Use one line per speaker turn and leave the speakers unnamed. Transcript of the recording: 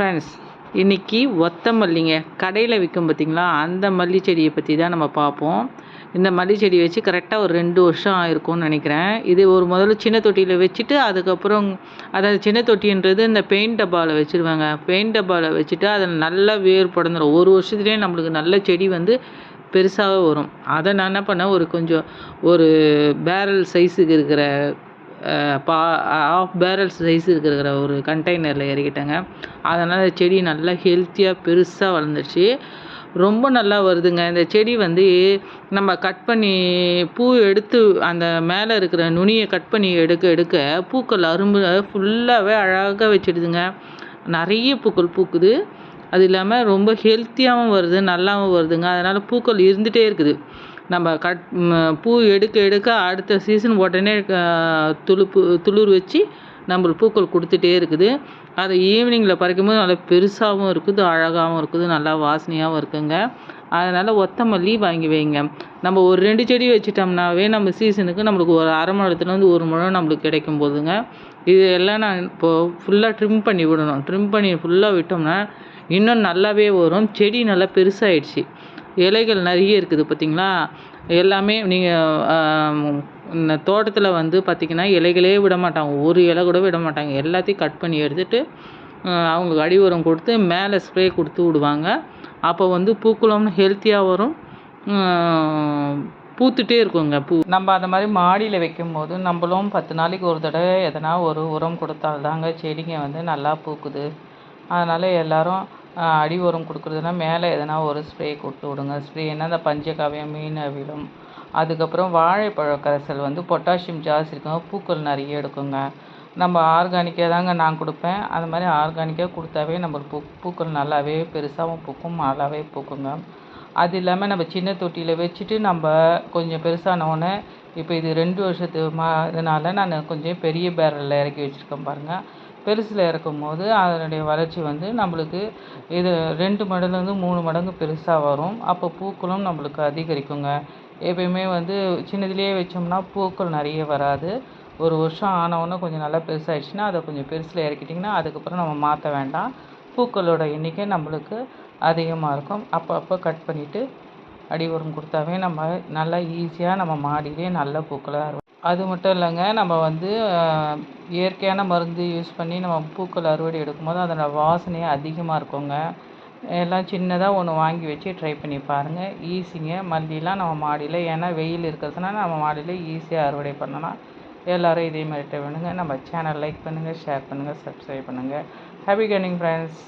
Friends இன்றைக்கி ஒத்த மல்லிங்க. கடையில் விற்கும் பார்த்திங்களா அந்த மல்லி செடியை பற்றி தான் நம்ம பார்ப்போம். இந்த மல்லி செடி வச்சு கரெக்டாக ஒரு ரெண்டு வருஷம் ஆயிருக்கும்னு நினைக்கிறேன். இது ஒரு முதல்ல சின்ன தொட்டியில் வச்சுட்டு அதுக்கப்புறம் அதாவது சின்ன தொட்டின்றது இந்த பெயிண்ட் டப்பாவில் வச்சுருவாங்க. பெயிண்ட் டப்பாவில் வச்சுட்டு அதில் நல்லா வேர் படந்துடும் ஒரு வருஷத்துலேயே நம்மளுக்கு நல்ல செடி வந்து பெருசாக வரும். அதை நான் என்ன பண்ணேன்? ஒரு கொஞ்சம் ஒரு பேரல் சைஸுக்கு இருக்கிற பா ஆஃப் பேரல் சைஸ் இருக்கிற ஒரு கண்டெய்னரில் இறக்கிட்டேங்க அதனால் செடி நல்லா ஹெல்த்தியாக பெருசாக வளர்ந்துருச்சு. ரொம்ப நல்லா வருதுங்க. இந்த செடி வந்து நம்ம கட் பண்ணி பூ எடுத்து அந்த மேலே இருக்கிற நுனியை கட் பண்ணி எடுக்க எடுக்க பூக்கள் அரும்பு ஃபுல்லாகவே அழகாக வச்சிடுதுங்க. நிறைய பூக்கள் பூக்குது. அது இல்லாமல் ரொம்ப ஹெல்த்தியாகவும் வருது நல்லாவும் வருதுங்க. அதனால் பூக்கள் இருந்துகிட்டே இருக்குது. நம்ம கட் பூ எடுக்க எடுக்க அடுத்த சீசன் உடனே துளுப்பு துளிர் வச்சு நம்மளுக்கு பூக்கள் கொடுத்துட்டே இருக்குது. அதை ஈவினிங்கில் பறிக்கும் போது நல்லா பெருசாகவும் இருக்குது அழகாகவும் இருக்குது நல்லா வாசனையாகவும் இருக்குங்க. அதனால் ஒத்தமல்லி வாங்கி வைங்க. நம்ம ஒரு ரெண்டு செடி வச்சிட்டோம்னாவே நம்ம சீசனுக்கு நம்மளுக்கு ஒரு அரை முழத்துலேருந்து ஒரு முழம் நம்மளுக்கு கிடைக்கும் போதுங்க. இது எல்லாம் நான் இப்போது ஃபுல்லாக ட்ரிம் பண்ணி விடணும். ட்ரிம் பண்ணி ஃபுல்லாக விட்டோம்னா இன்னும் நல்லாவே வரும். செடி நல்லா பெருசாகிடுச்சு இலைகள் நிறைய இருக்குது பார்த்திங்களா? எல்லாமே நீங்கள் இந்த தோட்டத்தில் வந்து பார்த்திங்கன்னா இலைகளே விட மாட்டாங்க. ஒரு இலை கூட விட மாட்டாங்க. எல்லாத்தையும் கட் பண்ணி எடுத்துகிட்டு அவங்களுக்கு அடி உரம் கொடுத்து மேலே ஸ்ப்ரே கொடுத்து விடுவாங்க. அப்போ வந்து பூக்குளம் ஹெல்த்தியாக வரும். பூத்துட்டே இருக்குங்க பூ. நம்ம அந்த மாதிரி மாடியில் வைக்கும் போது நம்மளும் பத்து நாளைக்கு ஒரு தடவை எதனா ஒரு உரம் கொடுத்தால்தாங்க செடிங்க வந்து நல்லா பூக்குது. அதனால் எல்லோரும் அடி உரம் கொடுக்குறதுனா மேலே எதனா ஒரு ஸ்ப்ரே கொடுத்து விடுங்க. ஸ்ப்ரேனா அந்த பஞ்சகாவியம் மீன் அவிலம் அதுக்கப்புறம் வாழைப்பழ கரைசல் வந்து பொட்டாசியம் ஜாஸ்தி இருக்குங்க பூக்கள் நிறைய எடுக்குங்க. நம்ம ஆர்கானிக்காக தாங்க நான் கொடுப்பேன். அது மாதிரி ஆர்கானிக்காக கொடுத்தாவே நம்ம பூ பூக்கள் நல்லாவே பெருசாகவும் பூக்கும் நல்லாவே பூக்குங்க. அது இல்லாமல் நம்ம சின்ன தொட்டியில் வச்சுட்டு நம்ம கொஞ்சம் பெருசானவுடனே இப்போ இது ரெண்டு வருஷத்து மா இதனால் நான் கொஞ்சம் பெரிய பேரலில் இறக்கி வச்சுருக்கேன் பாருங்கள் பெருசில் இறக்கும் போது அதனுடைய வளர்ச்சி வந்து நம்மளுக்கு இது ரெண்டு மடங்குலேருந்து மூணு மடங்கு பெருசாக வரும். அப்போ பூக்களும் நம்மளுக்கு அதிகரிக்குங்க. எப்பயுமே வந்து சின்னதுலேயே வச்சோம்னா பூக்கள் நிறைய வராது. ஒரு வருஷம் ஆனவுடனே கொஞ்சம் நல்லா பெருசாகிடுச்சுன்னா அதை கொஞ்சம் பெருசில் இறக்கிட்டிங்கன்னா அதுக்கப்புறம் நம்ம மாற்ற வேண்டாம். பூக்களோட எண்ணிக்கை நம்மளுக்கு அதிகமாக இருக்கும். அப்பப்போ கட் பண்ணிவிட்டு அடி உரம் கொடுத்தாவே நம்ம நல்லா ஈஸியாக நம்ம மாடியிலே நல்ல பூக்களை அது மட்டும் இல்லைங்க நம்ம வந்து இயற்கையான மருந்து யூஸ் பண்ணி நம்ம பூக்கள் அறுவடை எடுக்கும்போது அதோட வாசனையே அதிகமாக இருக்குங்க. எல்லாம் சின்னதாக ஒன்று வாங்கி வச்சு ட்ரை பண்ணி பாருங்கள் ஈஸிங்க மல்லிலாம் நம்ம மாடியில் ஏன்னா வெயில் இருக்கிறதுனால நம்ம மாடியில் ஈஸியாக அறுவடை பண்ணலாம். எல்லோரும் இதே மாதிரி ட்ரை பண்ணுங்கள் நம்ம சேனல் லைக் பண்ணுங்கள் ஷேர் பண்ணுங்கள் சப்ஸ்கிரைப் பண்ணுங்கள் ஹாப்பி கர்னிங் ஃப்ரெண்ட்ஸ்